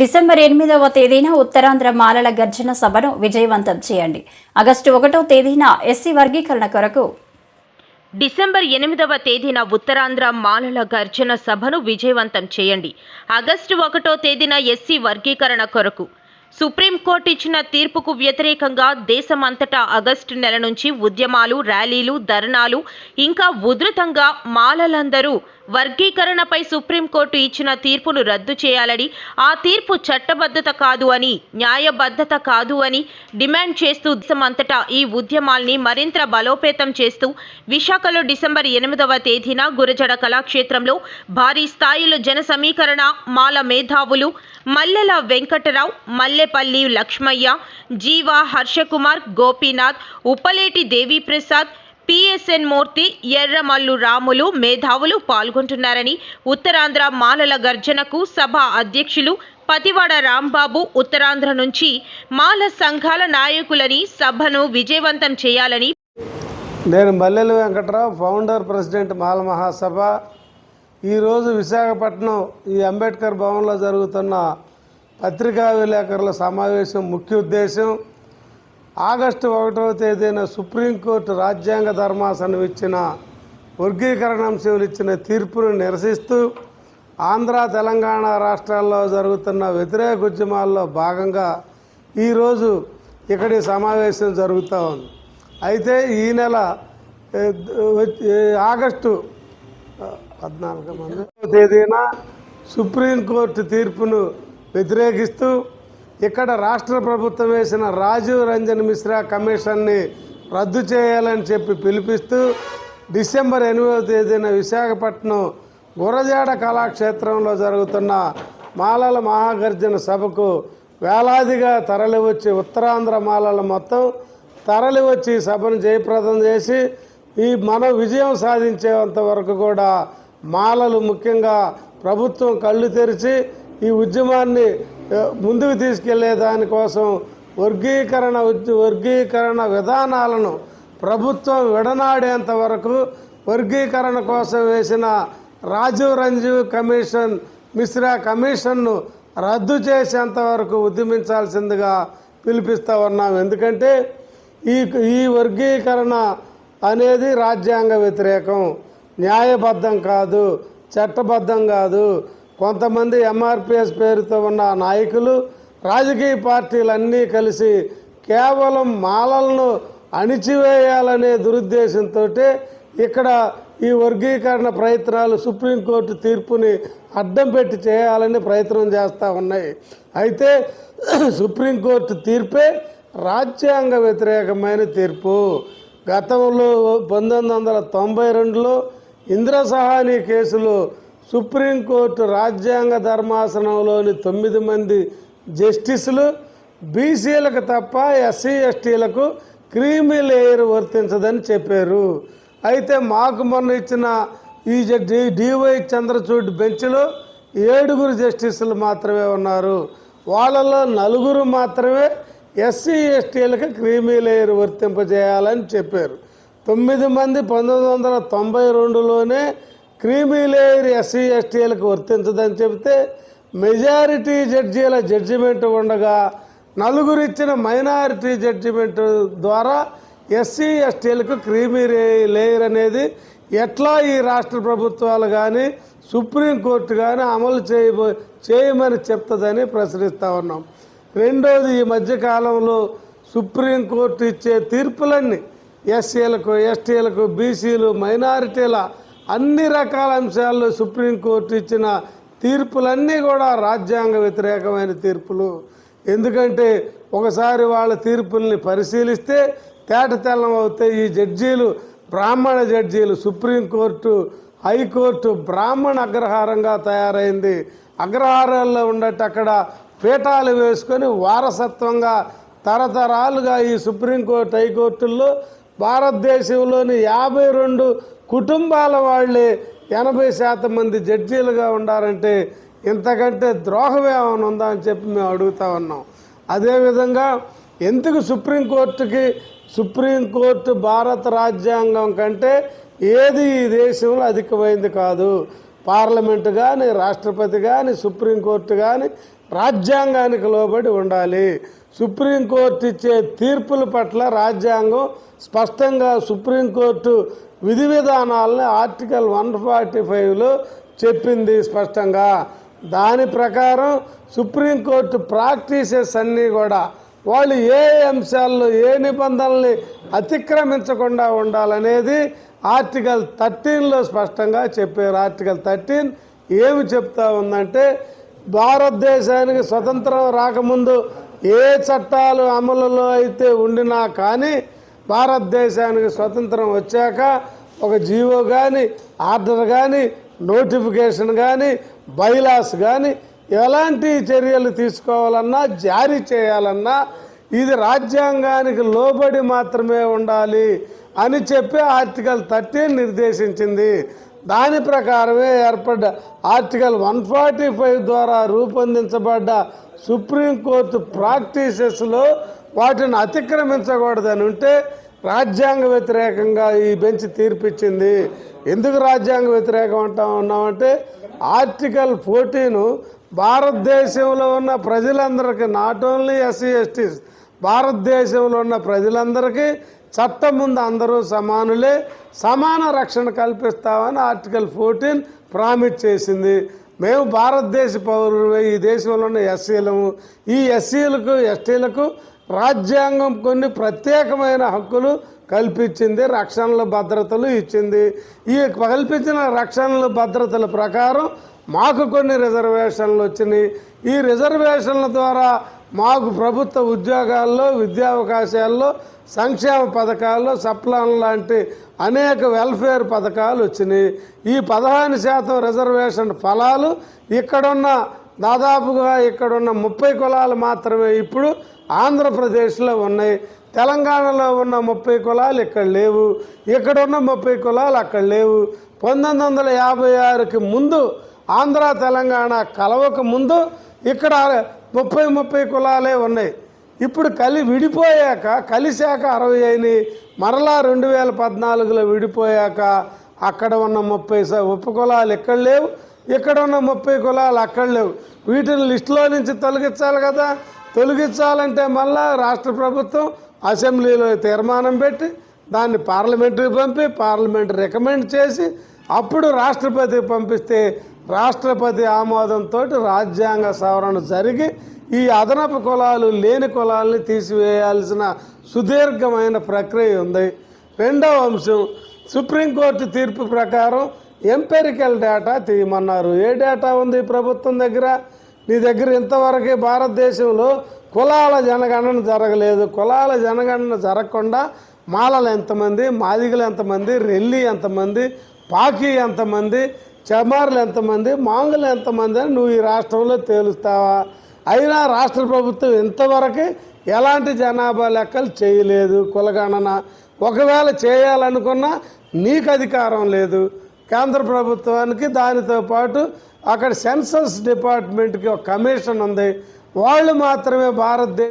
December ఎనిమిదవ తేదీన ఉత్తరాంధ్ర మాలల గర్జన సభను విజయవంతం చేయండి. ఆగస్టు ఒకటో తేదీన ఎస్సీ వర్గీకరణ కొరకు డిసెంబర్ ఎనిమిదవ తేదీన ఉత్తరాంధ్ర మాలల గర్జన సభను విజయవంతం చేయండి. ఆగస్టు ఒకటో తేదీన ఎస్సీ వర్గీకరణ కొరకు సుప్రీంకోర్టు ఇచ్చిన తీర్పుకు వ్యతిరేకంగా దేశమంతటా ఆగస్టు నెల నుంచి ఉద్యమాలు ర్యాలీలు ధర్నాలు ఇంకా ఉధృతంగా మాలలందరూ వర్గీకరణపై సుప్రీంకోర్టు ఇచ్చిన తీర్పును రద్దు చేయాలని ఆ తీర్పు చట్టబద్ధత కాదు అని న్యాయబద్ధత కాదు అని డిమాండ్ చేస్తూ దేశమంతటా ఈ ఉద్యమాల్ని మరింత బలోపేతం చేస్తూ విశాఖలో డిసెంబర్ ఎనిమిదవ తేదీన గురజడ కళాక్షేత్రంలో భారీ స్థాయిలో జన సమీకరణ మాల మేధావులు మల్లెల వెంకటరావు మల్లెపల్లి లక్ష్మయ్య జీవ హర్షకుమార్ గోపీనాథ్ ఉప్పలేటి దేవీప్రసాద్ పిఎస్ఎన్ మూర్తి ఎర్రమల్లు రాములు మేధావులు పాల్గొంటున్నారని ఉత్తరాంధ్ర మాలల గర్జనకు సభ అధ్యక్షులు పతివాడ రాంబాబు ఉత్తరాంధ్ర నుంచి మాల సంఘాల నాయకులని సభను విజయవంతం చేయాలని నేను మల్లెల వెంకట్రావు ఫౌండర్ ప్రెసిడెంట్ మాల మహాసభ. ఈరోజు విశాఖపట్నం ఈ అంబేద్కర్ భవన్లో జరుగుతున్న పత్రికా విలేకరుల సమావేశం ముఖ్య ఉద్దేశం. ఆగస్టు ఒకటవ తేదీన సుప్రీంకోర్టు రాజ్యాంగ ధర్మాసనం ఇచ్చిన వర్గీకరణ అంశంలో ఇచ్చిన తీర్పును నిరసిస్తూ ఆంధ్ర తెలంగాణ రాష్ట్రాల్లో జరుగుతున్న వ్యతిరేక ఉద్యమాల్లో భాగంగా ఈరోజు ఇక్కడి సమావేశం జరుగుతూ ఉంది. అయితే ఈ నెల ఆగస్టు పద్నాలుగు మంది తేదీన సుప్రీంకోర్టు తీర్పును వ్యతిరేకిస్తూ ఇక్కడ రాష్ట్ర ప్రభుత్వం వేసిన రాజీవ్ రంజన్ మిశ్రా కమిషన్ని రద్దు చేయాలని చెప్పి పిలిపిస్తూ డిసెంబర్ ఎనిమిదవ తేదీన విశాఖపట్నం గురజాడ కళాక్షేత్రంలో జరుగుతున్న మాలల మహాగర్జన సభకు వేలాదిగా తరలివచ్చి ఉత్తరాంధ్ర మాలలు మొత్తం తరలి వచ్చి సభను జయప్రదం చేసి ఈ మన విజయం సాధించేంత వరకు కూడా మాలలు ముఖ్యంగా ప్రభుత్వం కళ్ళు తెరిచి ఈ ఉద్యమాన్ని ముందుకు తీసుకెళ్ళే దానికోసం వర్గీకరణ వర్గీకరణ విధానాలను ప్రభుత్వం విడనాడేంత వరకు వర్గీకరణ కోసం వేసిన రాజీవ్ రంజీవ్ కమిషన్ మిశ్రా కమిషన్ను రద్దు చేసేంత వరకు ఉద్యమించాల్సిందిగా పిలిపిస్తూ ఉన్నాం. ఎందుకంటే ఈ ఈ వర్గీకరణ అనేది రాజ్యాంగ వ్యతిరేకం. న్యాయబద్ధం కాదు చట్టబద్ధం కాదు కొంతమంది ఎంఆర్పిఎస్ పేరుతో ఉన్న నాయకులు రాజకీయ పార్టీలన్నీ కలిసి కేవలం మాలలను అణిచివేయాలనే దురుద్దేశంతో ఇక్కడ ఈ వర్గీకరణ ప్రయత్నాలు సుప్రీంకోర్టు తీర్పుని అడ్డం పెట్టి చేయాలని ప్రయత్నం చేస్తూ ఉన్నాయి. అయితే సుప్రీంకోర్టు తీర్పే రాజ్యాంగ వ్యతిరేకమైన తీర్పు. గతంలో పంతొమ్మిది వందల తొంభై రెండులో ఇంద్రసహాని కేసులో సుప్రీంకోర్టు రాజ్యాంగ ధర్మాసనంలోని తొమ్మిది మంది జస్టిసులు బీసీలకు తప్ప ఎస్సీ ఎస్టీలకు క్రీమీ లేయర్ వర్తించదని చెప్పారు. అయితే మాకు మొన్న ఇచ్చిన ఈ డివై చంద్రచూడ్ బెంచ్లో ఏడుగురు జస్టిసులు మాత్రమే ఉన్నారు. వాళ్ళలో నలుగురు మాత్రమే ఎస్సీ ఎస్టీలకు క్రీమీ లేయర్ వర్తింపజేయాలని చెప్పారు. తొమ్మిది మంది పంతొమ్మిది వందల తొంభై రెండులోనే క్రీమీ లేయర్ ఎస్సీ ఎస్టీలకు వర్తించదని చెబితే మెజారిటీ జడ్జీల జడ్జిమెంట్ ఉండగా నలుగురు ఇచ్చిన మైనారిటీ జడ్జిమెంట్ ద్వారా ఎస్సీ ఎస్టీలకు క్రీమీ లేయర్ అనేది ఎట్లా ఈ రాష్ట్ర ప్రభుత్వాలు కానీ సుప్రీంకోర్టు కానీ అమలు చేయబో చేయమని చెప్తుందని ప్రశ్నిస్తూ ఉన్నాం. రెండోది ఈ మధ్యకాలంలో సుప్రీంకోర్టు ఇచ్చే తీర్పులన్నీ ఎస్సీలకు ఎస్టీలకు బీసీలు మైనారిటీల అన్ని రకాల అంశాల్లో సుప్రీంకోర్టు ఇచ్చిన తీర్పులన్నీ కూడా రాజ్యాంగ వ్యతిరేకమైన తీర్పులు. ఎందుకంటే ఒకసారి వాళ్ళ తీర్పుల్ని పరిశీలిస్తే తేట తెల్లం అవుతాయి ఈ జడ్జీలు బ్రాహ్మణ జడ్జీలు సుప్రీంకోర్టు హైకోర్టు బ్రాహ్మణ అగ్రహారంగా తయారైంది. అగ్రహారాల్లో ఉండేట అక్కడ పీఠాలు వేసుకొని వారసత్వంగా తరతరాలుగా ఈ సుప్రీంకోర్టు హైకోర్టుల్లో భారతదేశంలోని యాభై రెండు కుటుంబాల వాళ్ళే ఎనభై శాతం మంది జడ్జీలుగా ఉండాలంటే ఇంతకంటే ద్రోహం ఏమైనా ఉందా అని చెప్పి మేము అడుగుతా ఉన్నాం. అదేవిధంగా ఎందుకు సుప్రీంకోర్టుకి సుప్రీంకోర్టు భారత రాజ్యాంగం కంటే ఏది ఈ దేశంలో అధికమైంది కాదు? పార్లమెంటు కానీ రాష్ట్రపతి కానీ సుప్రీంకోర్టు కానీ రాజ్యాంగానికి లోబడి ఉండాలి. సుప్రీంకోర్టు ఇచ్చే తీర్పుల పట్ల రాజ్యాంగం స్పష్టంగా సుప్రీంకోర్టు విధి విధానాలను ఆర్టికల్ వన్ ఫార్టీ ఫైవ్లో చెప్పింది స్పష్టంగా. దాని ప్రకారం సుప్రీంకోర్టు ప్రాక్టీసెస్ అన్నీ కూడా వాళ్ళు ఏ అంశాల్లో ఏ నిబంధనల్ని అతిక్రమించకుండా ఉండాలనేది ఆర్టికల్ థర్టీన్లో స్పష్టంగా చెప్పారు. ఆర్టికల్ థర్టీన్ ఏమి చెప్తా ఉందంటే భారతదేశానికి స్వతంత్రం రాకముందు ఏ చట్టాలు అమలులో అయితే ఉండినా కానీ భారతదేశానికి స్వతంత్రం వచ్చాక ఒక జీవో కానీ ఆర్డర్ కానీ నోటిఫికేషన్ కానీ బైలాస్ కానీ ఎలాంటి చర్యలు తీసుకోవాలన్నా జారీ చేయాలన్నా ఇది రాజ్యాంగానికి లోబడి మాత్రమే ఉండాలి. అని చెప్పి ఆర్టికల్ థర్టీన్ నిర్దేశించింది. దాని ప్రకారమే ఏర్పడ్డ ఆర్టికల్ వన్ ఫార్టీ ఫైవ్ ద్వారా రూపొందించబడ్డ సుప్రీంకోర్టు ప్రాక్టీసెస్లో వాటిని అతిక్రమించకూడదని ఉంటే రాజ్యాంగ వ్యతిరేకంగా ఈ బెంచ్ తీర్పిచ్చింది. ఎందుకు రాజ్యాంగ వ్యతిరేకం అంటా ఉన్నామంటే ఆర్టికల్ ఫోర్టీన్ భారతదేశంలో ఉన్న ప్రజలందరికీ నాట్ ఓన్లీ ఎస్సీ ఎస్టీస్ భారతదేశంలో ఉన్న ప్రజలందరికీ చట్టం ముందు అందరూ సమానులే సమాన రక్షణ కల్పిస్తామని ఆర్టికల్ ఫోర్టీన్ ప్రామిస్ చేసింది. మేము భారతదేశ పౌరులు ఈ దేశంలో ఉన్న ఎస్సీలము. ఈ ఎస్సీలకు ఎస్టీలకు రాజ్యాంగం కొన్ని ప్రత్యేకమైన హక్కులు కల్పించింది రక్షణల భద్రతలు ఇచ్చింది. ఈ కల్పించిన రక్షణల భద్రతల ప్రకారం మాకు కొన్ని రిజర్వేషన్లు వచ్చినాయి. ఈ రిజర్వేషన్ల ద్వారా మాకు ప్రభుత్వ ఉద్యోగాల్లో విద్యా అవకాశాల్లో సంక్షేమ పథకాల్లో సప్లాన్ లాంటి అనేక వెల్ఫేర్ పథకాలు వచ్చినాయి. ఈ పదహారు శాతం రిజర్వేషన్ ఫలాలు ఇక్కడున్న దాదాపుగా ఇక్కడున్న ముప్పై కులాలు మాత్రమే ఇప్పుడు ఆంధ్రప్రదేశ్లో ఉన్నాయి. తెలంగాణలో ఉన్న ముప్పై కులాలు ఇక్కడ లేవు. ఇక్కడ ఉన్న ముప్పై కులాలు అక్కడ లేవు. పంతొమ్మిది వందల యాభై ఆరుకి ముందు ఆంధ్ర తెలంగాణ కలవక ముందు ఇక్కడ ముప్పై ముప్పై కులాలే ఉన్నాయి. ఇప్పుడు కలి విడిపోయాక కలిశాక అరవై అయినాయి. మరలా రెండు వేల పద్నాలుగులో విడిపోయాక అక్కడ ఉన్న ముప్పై స- ఉప కులాలు ఇక్కడ లేవు? ఇక్కడ ఉన్న ముప్పై కులాలు అక్కడ లేవు. వీటిని లిస్టులో నుంచి తొలగించాలి కదా. తొలగించాలంటే మళ్ళా రాష్ట్ర ప్రభుత్వం అసెంబ్లీలో తీర్మానం పెట్టి దాన్ని పార్లమెంటుకి పంపి పార్లమెంట్ రికమెండ్ చేసి అప్పుడు రాష్ట్రపతికి పంపిస్తే రాష్ట్రపతి ఆమోదంతో రాజ్యాంగ సవరణ జరిగి ఈ అదనపు కులాలు లేని కులాలని తీసివేయాల్సిన సుదీర్ఘమైన ప్రక్రియ ఉంది. రెండవ అంశం సుప్రీంకోర్టు తీర్పు ప్రకారం ఎంపెరికల్ డేటా తీయమన్నారు. ఏ డేటా ఉంది ప్రభుత్వం దగ్గర? నీ దగ్గర ఇంతవరకు భారతదేశంలో కులాల జనగణన జరగలేదు. కులాల జనగణన జరగకుండా మాలలు ఎంతమంది మాదిగలు ఎంతమంది రెల్లి ఎంతమంది పాకి ఎంతమంది చమార్లు ఎంతమంది మాంగులు ఎంతమంది అని నువ్వు ఈ రాష్ట్రంలో తేలుస్తావా? అయినా రాష్ట్ర ప్రభుత్వం ఇంతవరకు ఎలాంటి జనాభా లెక్కలు చేయలేదు కులగణన. ఒకవేళ చేయాలనుకున్నా నీకు అధికారం లేదు. కేంద్ర ప్రభుత్వానికి దానితో పాటు అక్కడ సెన్సస్ డిపార్ట్మెంట్కి ఒక కమిషన్ ఉంది. వాళ్ళు మాత్రమే భారతదేశం